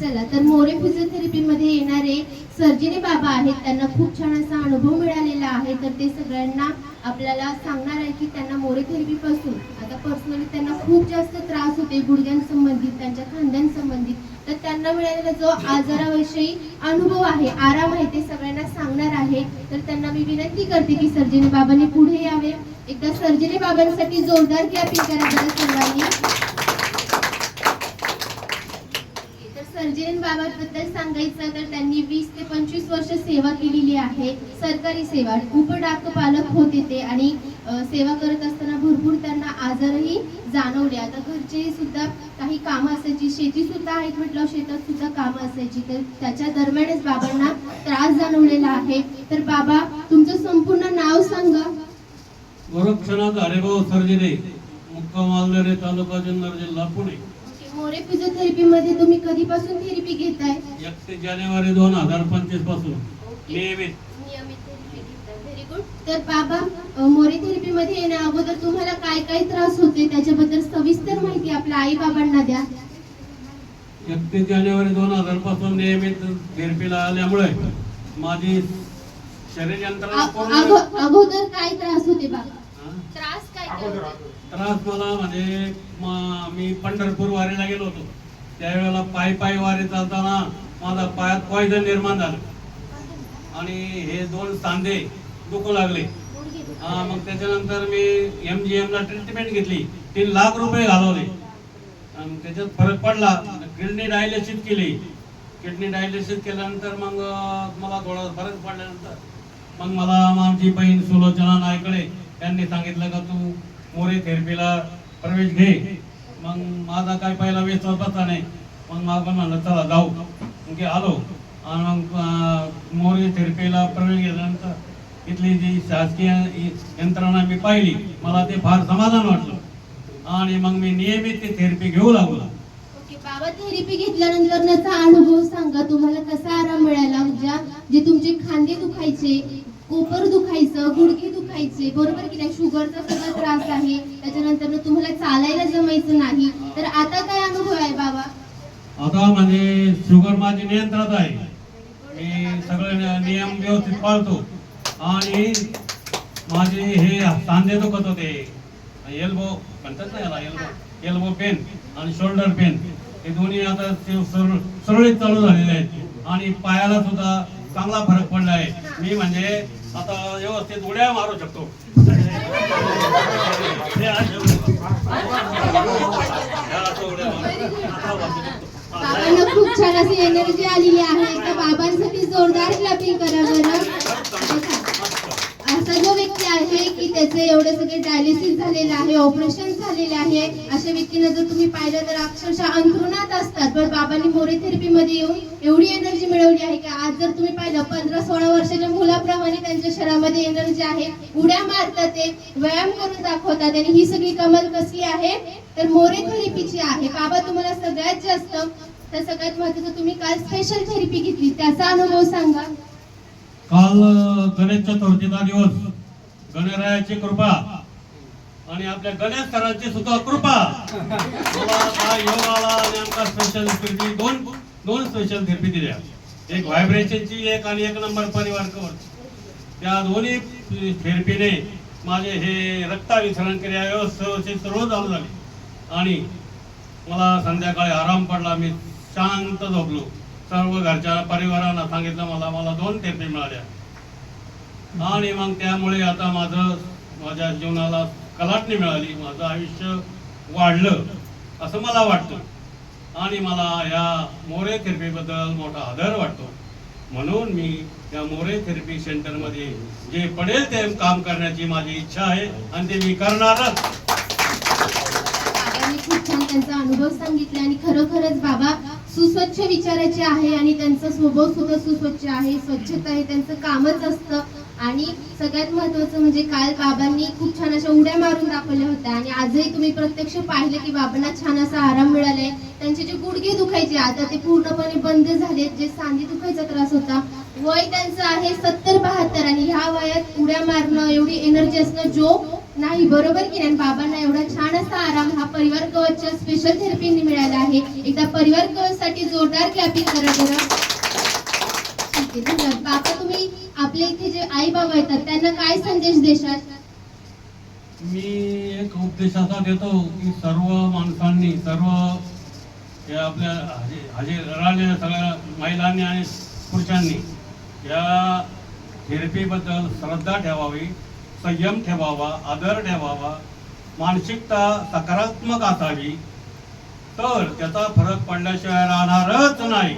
चला तर मोरे फिजिओथेरपी मध्ये येणारे सर्जिनी बाबा आहेत. त्यांना खूप छान असा अनुभव मिळालेला आहे. तर ते सगळ्यांना आपल्याला सांगणार आहे की त्यांना मोरे थेरपी पासून आता पर्सनली त्यांना खूप जास्त त्रास होते गुडघ्यांसंबंधित त्यांच्या खांद्यांसंबंधित. तर त्यांना मिळालेला जो आजाराविषयी अनुभव आहे आराम आहे ते सगळ्यांना सांगणार आहे. तर त्यांना मी विनंती करते की सर्जिनी बाबांनी पुढे यावे. एकदा सर्जिनी बाबांसाठी जोरदार क्लॅपिंग करा सर्वांनी. तर सर्जन सांगायचं तर त्यांनी वीस ते पंचवीस वर्ष सेवा केलेली आहे. सरकारी सेवा उपडाक पालक होते ते आणि सेवा करत असताना भरपूर त्यांना आजारही जाणवले. आता घरचे सुद्धा काही कामं असायची शेती सुद्धा आहेत म्हटलं शेतात सुद्धा कामं असायची. तर त्याच्या दरम्यानच बाबांना त्रास जाणवलेला आहे. तर बाबा तुमचं संपूर्ण नाव सांगा. गोरक्षनाथ हरिभाऊ सर्जिने मुक्काम आलदरे तालुका जुन्नर जिल्हा पुणे. मोरे फिजिओथेरपी मध्ये तुम्ही कधीपासून थेरपी घेताय एक ते जानेवारी दोन हजार पंचवीसपासून नियमित नियमित घेताय. Good. तर बाबा अ, मोरे थेरपी मध्ये येण्या अगोदर तुम्हाला काय काय त्रास होते त्याच्याबद्दल सविस्तर माहिती आपल्या आई बाबांना द्या एक ते जानेवारी दोन हजारपासून नियमित थेरपीला आल्यामुळे माझी शरीर यंत्रणा अ- पूर्ण अगो- अगोदर काय त्रास होते बाबा हा? त्रास? त्रास मला म्हणजे मी पंढरपूर वारीला गेलो होतो. त्यावेळेला पायी पायी वारी चालताना माझा पायात पॉयझन निर्माण झालं. आणि हे दोन सांधे दुखू लागले. हा मग त्याच्यानंतर मी एम जी एम ला ट्रीटमेंट घेतली. तीन लाख रुपये घालवले. आणि त्याच्यात फरक पडला. किडनी डायलिसिस केली. किडनी डायलिसिस केल्यानंतर मग मला थोडा फरक पडल्यानंतर मग मला माझी बहीण सुलोचना नायकडे त्यांनी सांगितलं का तू मोरे थेरपीला प्रवेश घे. मग माझा काय पहिला वेळ बसला नाही. मग माझं म्हणलं चला जाऊ. मग आलो. आणि मग मोरे थेरपीला प्रवेश घेतल्यानंतर इथली जी शासकीय यंत्रणा मी पाहिली मला ते फार समाधान वाटलं. आणि मग मी नियमित ते थेरपी घेऊ लागलो. बाबा थेरपी घेतल्यानंतर त्याचा अनुभव सांगा. तुम्हाला कसा आराम मिळाला? म्हणजे जे तुमचे खांदे दुखायचे कोपर दुखायचं गुडघे खायचे. बरोबर की नाही? शुगरचा सुद्धा त्रास आहे. त्याच्यानंतर तुम्हाला चालायला जमायचं नाही. तर आता काय अनुभव आहे बाबा? आता म्हणजे शुगर माझी नियंत्रणात आहे. मी सगळे नियम व्यवस्थित पाळतो. आणि माझे हे सांधे दुखत होते. एल्बो म्हणतात ना याला एल्बो एल्बो पेन आणि शोल्डर पेन हे दोन्ही आता ते सुरळीत चालू झालेले आहेत. आणि पायाला सुद्धा चांगला फरक पडला आहे. मी म्हणजे आता व्यवस्थित उड्या मारू शकतो. बाबांना खूप छान अशी एनर्जी आलेली आहे. तर बाबांसाठी जोरदार क्लॅपिंग करा बरं. जो व्यक्ती आहे की त्याचे एवढे सगळे डायलिसिस झालेले आहे ऑपरेशन झालेले आहे अशा व्यक्तींना जर तुम्ही पाहिलं तर अक्षरशः अंथरुणात असतात. पण बाबांनी मोरे थेरपीमध्ये येऊन एवढी एनर्जी मिळवली आहे की? आज जर तुम्ही पाहिलं पंधरा सोळा वर्षाच्या मुलाप्रमाणे त्यांच्या शरीरामध्ये एनर्जी आहे. उड्या मारतात ते व्यायाम करून दाखवतात आणि ही सगळी कमाल कसली आहे? तर मोरे थेरपीची आहे. बाबा तुम्हाला सगळ्यात जास्त तर सगळ्यात महत्वाचं तुम्ही काल स्पेशल थेरपी घेतली. त्याचा अनुभव सांगा. काल गणेश चतुर्थीचा दिवस. गणरायाची कृपा. आणि आपल्या गणेश सरांची सुद्धा कृपा. योगाला हा आणि आमका स्पेशल थेरपी दोन दोन स्पेशल थेरपी दिल्या. एक व्हायब्रेशनची एक आणि एक नंबर परिवार कवर त्या दोन्ही थेरपीने माझे हे रक्ताभिसरण क्रिया व्यवस्थित सर्व चालू झाली. आणि मला संध्याकाळी आराम पडला. मी शांत झोपलो. सर्व घरच्या परिवारांना सांगितलं मला मला दोन थेरपी मिळाल्या. आणि मग त्यामुळे आता माझं माझ्या जीवनाला कलाटणी मिळाली. माझं आयुष्य वाढलं असं मला वाटतं. आणि मला या मोरे थेरपीबद्दल मोठा आदर वाटतो. म्हणून मी या मोरे थेरपी सेंटरमध्ये जे पडेल ते काम करण्याची माझी इच्छा आहे आणि ते मी करणारच. खूप छान त्यांचा अनुभव सांगितला आणि खरोखरच बाबा सुस्वच्छ विचाराचे आहे आणि त्यांचा स्वभाव सुद्धा सुस्वच्छ आहे स्वच्छता हे त्यांचं कामच असतं. आणि सगळ्यात महत्वाचं म्हणजे काल बाबांनी खूप छान अशा उड्या मारून दाखवल्या होत्या आणि आजही तुम्ही प्रत्यक्ष पाहिलं की बाबांना छान असा आराम मिळालाय. त्यांचे जे गुडघे दुखायचे आता ते पूर्णपणे बंद झालेत. जे सांधी दुखायचा त्रास होता वय त्यांचं आहे सत्तर बहात्तर आणि ह्या वयात उड्या मारणं एवढी एनर्जी असणं जो नाही बरोबर की नाही? बाबांना एवढा छान असा आराम हा परिवार कवचच्या स्पेशल थेरपीने मिळाला आहे. एकदा परिवार कवच साठी जोरदार क्लॅपिंग करा बरं. आता तुम्ही आपले इथे जे आई बाबा येतात त्यांना काय संदेश देशाल? मी एक उपदेश असा देतो की सर्व माणसांनी सर्व या आपल्या हजे हजेराने सगळ्या महिलांनी आणि पुरुषांनी या थेरपीबद्दल श्रद्धा ठेवावी संयम ठेवावा आदर ठेवावा मानसिकता सकारात्मक असावी. तर त्याचा फरक पडल्याशिवाय राहणारच नाही.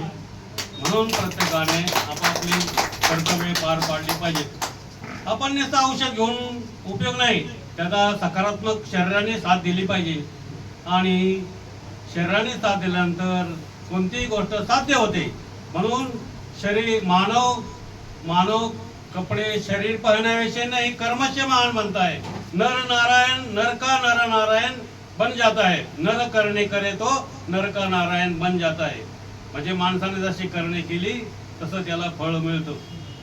म्हणून प्रत्येकाने आपापली कर्तव्ये पार पाडली पाहिजेत आपण नुसतं औषध घेऊन उपयोग नाही त्याचा सकारात्मक शरीराने साथ दिली पाहिजे. आणि शरीराने साथ दिल्यानंतर कोणतीही गोष्ट साध्य होते. म्हणून शरीर मानव मानव कपडे शरीर पहनाविषयी नाही कर्माचे महान बनता है नर नारायण नर का नर नारायण बन जाता है नर करणे करे तो नर का नारायण बन जाता है म्हणजे माणसाने जशी करणे केली तसं त्याला फळ मिळतो.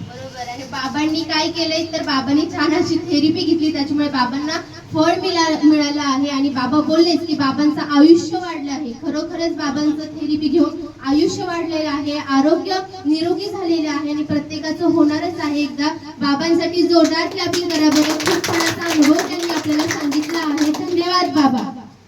बरोबर. आणि बाबांनी काय केलंय तर बाबांनी छान अशी थेरपी घेतली त्याच्यामुळे बाबांना फळ मिळालं आहे. आणि बाबा बोललेच की बाबांचं आयुष्य वाढलं आहे. खरोखरच बाबांचं थेरपी घेऊन आयुष्य वाढलेलं आहे आरोग्य निरोगी झालेलं आहे आणि प्रत्येकाचं होणारच आहे. एकदा बाबांसाठी जोरदार क्लॅपिंग करा बरं खूप छान असा अनुभव त्यांनी आपल्याला सांगितला आहे. धन्यवाद बाबा.